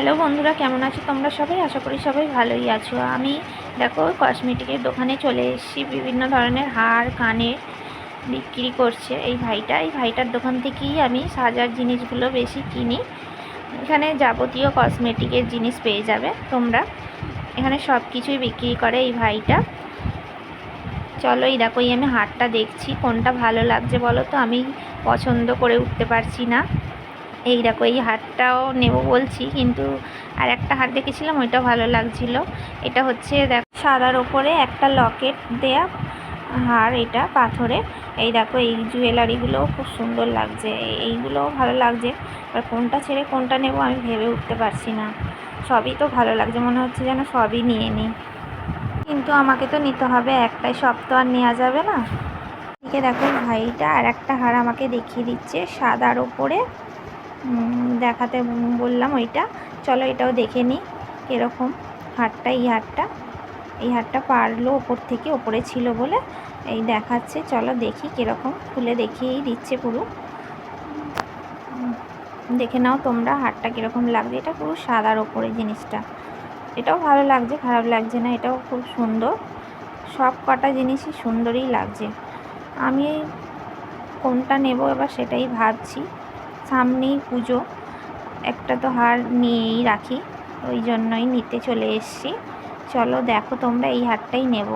Hello বন্ধুরা, কেমন আছো তোমরা সবাই? আশা করি সবাই ভালোই আছো। আমি দেখো কসমেটিকের দোকানে চলে এসেছি, বিভিন্ন ধরনের হার, কানের বিক্রি করছে এই ভাইটা। এই ভাইটার দোকান থেকেই আমি সাজার জিনিসগুলো বেশি কিনি। এখানে যাবতীয় কসমেটিকের জিনিস পেয়ে যাবে তোমরা। এখানে সব কিছুই বিক্রি করে এই ভাইটা। চলো এই দেখো, এই আমি হারটা দেখছি, কোনটা ভালো লাগছে বলো তো? আমি পছন্দ করে উঠতে পারছি না। এই দেখো, এই হারটাও নেব বলছি, কিন্তু আর একটা হার দেখেছিলাম, ওইটা ভালো লাগছিল। এটা হচ্ছে দেখ, সাদার ওপরে একটা লকেট দেয়া হার এটা পাথরে। এই দেখো, এই জুয়েলারিগুলোও খুব সুন্দর লাগছে, এই- এইগুলোও ভালো লাগছে। এবার কোনটা ছেড়ে কোনটা নেব আমি ভেবে উঠতে পারছি না। সবই তো ভালো লাগছে, মনে হচ্ছে যেন সবই নিয়ে নিই। কিন্তু আমাকে তো নিতে হবে, একটাই সব তো আর নেওয়া যাবে না। এদিকে দেখো, ভাইটা আর একটা হার আমাকে দেখিয়ে দিচ্ছে, সাদার ওপরে। দেখাতে বললাম ওইটা। চলো এটাও দেখে নিই এরকম হারটা এই হারটা এই হারটা পারল ওপর থেকে, ওপরে ছিল বলে এই দেখাচ্ছে। চলো দেখি কীরকম, খুলে দেখিয়েই দিচ্ছে পুরো। দেখে নাও তোমরা হারটা কীরকম লাগছে। এটা পুরো সাদার ওপরে জিনিসটা। এটাও ভালো লাগছে, খারাপ লাগছে না, এটাও খুব সুন্দর। সব কটা জিনিসই সুন্দরই লাগছে। আমি কোনটা নেব এবার সেটাই ভাবছি। সামনেই পুজো। একটা তো হার নিয়েই রাখি, ওই জন্যই নিতে চলে এসেছি। চলো দেখো তোমরা এই হারটাই নেব।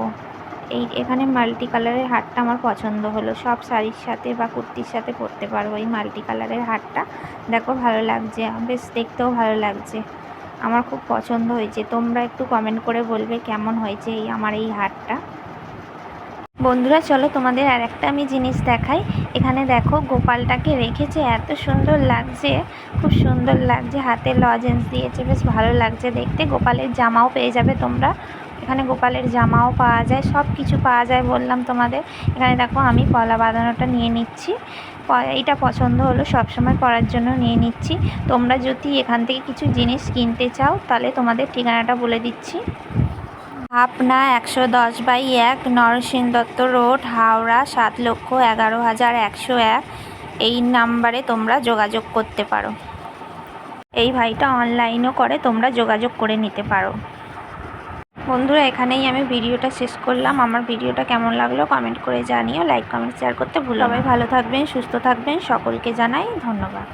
এই এখানে মাল্টি কালারের হারটা আমার পছন্দ হলো। সব শাড়ির সাথে বা কুর্তির সাথে পরতে পারব এই মাল্টি কালারের হারটা। দেখো ভালো লাগছে, বেশ দেখতেও ভালো লাগছে। আমার খুব পছন্দ হয়েছে। তোমরা একটু কমেন্ট করে বলবে কেমন হয়েছে এই, আমার এই হারটা। বন্ধুরা, চলো তোমাদের আর একটা আমি জিনিস দেখাই। এখানে দেখো, গোপালটাকে রেখেছে, এত সুন্দর লাগছে, খুব সুন্দর লাগছে, হাতে লজেন্স দিয়েছে, বেশ ভালো লাগছে দেখতে। গোপালের জামাও পেয়ে যাবে তোমরা। এখানে গোপালের জামাও পাওয়া যায় সব কিছু পাওয়া যায় বললাম তোমাদের। এখানে দেখো, আমি কলা বাঁধানোটা নিয়ে নিচ্ছি। এইটা পছন্দ হলো, সবসময় পরার জন্য নিয়ে নিচ্ছি। তোমরা যদি এখান থেকে কিছু জিনিস কিনতে চাও, তাহলে তোমাদের ঠিকানাটা বলে দিচ্ছি। আপনা একশো দশ বাই এক নরসিং দত্ত রোড, হাওড়া সাত লক্ষ এগারো হাজার একশো এক। এই নাম্বারে তোমরা যোগাযোগ করতে পারো। এই ভাইটা অনলাইনও করে, তোমরা যোগাযোগ করে নিতে পারো। বন্ধুরা, এখানেই আমি ভিডিওটা শেষ করলাম। আমার ভিডিওটা কেমন লাগল কমেন্ট করে জানিও। লাইক, কমেন্ট, শেয়ার করতে ভুলো ভালো থাকবেন, সুস্থ থাকবেন। সকলকে জানাই ধন্যবাদ।